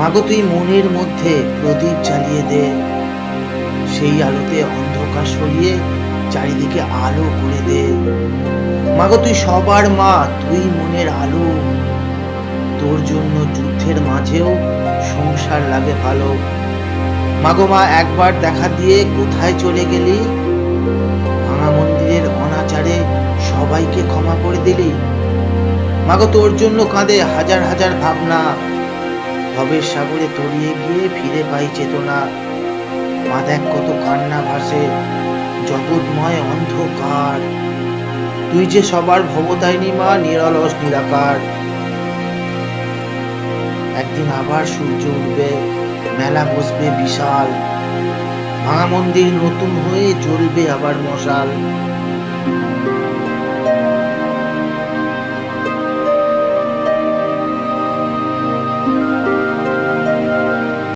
মাগো তুই মনের মধ্যে প্রদীপ জ্বালিয়ে দে। সেই আলোতে অন্ধকার সরিয়ে চারিদিকে আলো করে দে। মাগো তুই সবার মা, তুই মনের আলো। তোর জন্য যুদ্ধের মাঝেও সংসার লাগে ভালো। মাগো মা, একবার দেখা দিয়ে কোথায় চলে গেলি? ভাঙা মন্দিরের অনাচারে সবাইকে ক্ষমা করে দিলি? মাগো তোর জন্য কাঁদে হাজার হাজার ভাবনা। ভবের সাগরে তলিয়ে গিয়ে ফিরে পাই চেতনা। মা দেখ কত কান্না ভাসে, জগৎময় অন্ধকার। তুই যে সবার ভবতাইনি মা, নিরলস, নিরাকার। একদিন আবার সূর্য উঠবে, মেলা বসবে বিশাল। ভাঙা মন্দির নতুন হয়ে জ্বলবে আবার মশাল।